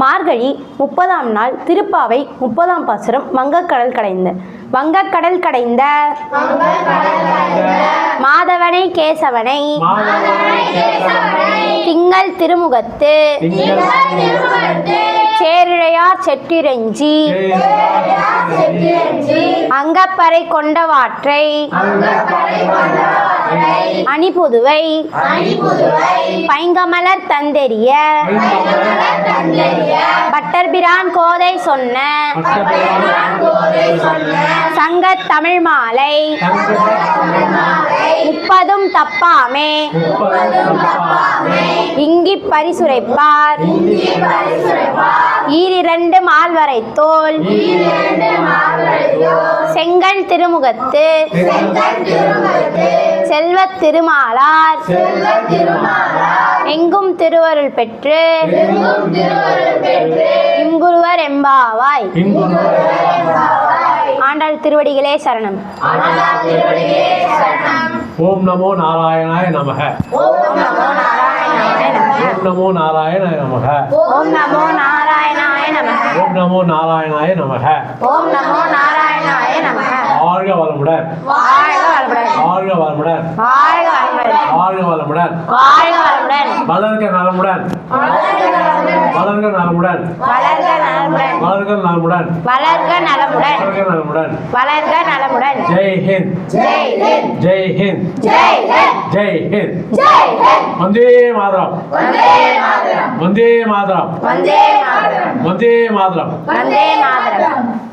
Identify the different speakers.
Speaker 1: மார்கழி முப்பதாம் நாள் திருப்பாவை முப்பதாம் பாசுரம் வங்கக்கடல் கடைந்த. வங்கக்கடல் கடைந்த மாதவனை கேசவனை திங்கள் திருமுகத்து சேரிழையார் செட்டிரஞ்சி அங்கப்பறை கொண்டவாற்றை அணிபுதுவை. பைங்கமலர் தந்தெரிய பட்டர்பிரான் கோதை சொன்ன. சங்கத் தமிழ் மாலை முப்பதும் தப்பாமே. இங்கி பரிசுரைப்பார். ஈரிரண்டு மால்வரை தோல். செங்கல் திருமுகத்து. செல்வத் திருமாலார். எங்கும் திருவருள் பெற்று. இங்குருவர் எம்பாவாய். ஆண்டாள் திருவடிகளே சரணம்.
Speaker 2: ஓம் நமோ நாராயணாய நமக.
Speaker 1: ஓம் நமோ நாராயணாய நமக.
Speaker 2: ஓம் நமோ நாராயணாய நமக.
Speaker 1: ஓம் நமோ
Speaker 2: ஓம் நமோ நாராயணாய நமக.
Speaker 1: ஓம் நமோ நாராயணாய நமக.
Speaker 2: வாழ்க வளமுடன்.
Speaker 1: வாழ்க வளமுடன்.
Speaker 2: வாழ்க வளமுடன்.
Speaker 1: வாழ்க வளமுடன்.
Speaker 2: வாழ்க வளமுடன்.
Speaker 1: வாழ்க வளமுடன்.
Speaker 2: வளர்க நலமுடன். வளர்க நலமுடன்.
Speaker 1: வளர்க நலமுடன்.
Speaker 2: வளர்க நலமுடன்.
Speaker 1: வளர்க நலமுடன்.
Speaker 2: வளர்க நலமுடன்.
Speaker 1: வளர்க நலமுடன்.
Speaker 2: ஜெய் ஹிந்த்.
Speaker 1: ஜெய் ஹிந்த்.
Speaker 2: ஜெய் ஹிந்த்.
Speaker 1: ஜெய் ஹிந்த்.
Speaker 2: ஜெய் ஹிந்த்.
Speaker 1: ஜெய் ஹிந்த்.
Speaker 2: வந்தே மாதரம்.
Speaker 1: வந்தே மாதரம்.
Speaker 2: வந்தே மாதரம்.
Speaker 1: வந்தே மாதரம்.
Speaker 2: வந்தே மாதரம்.
Speaker 1: வந்தே மாதரம்.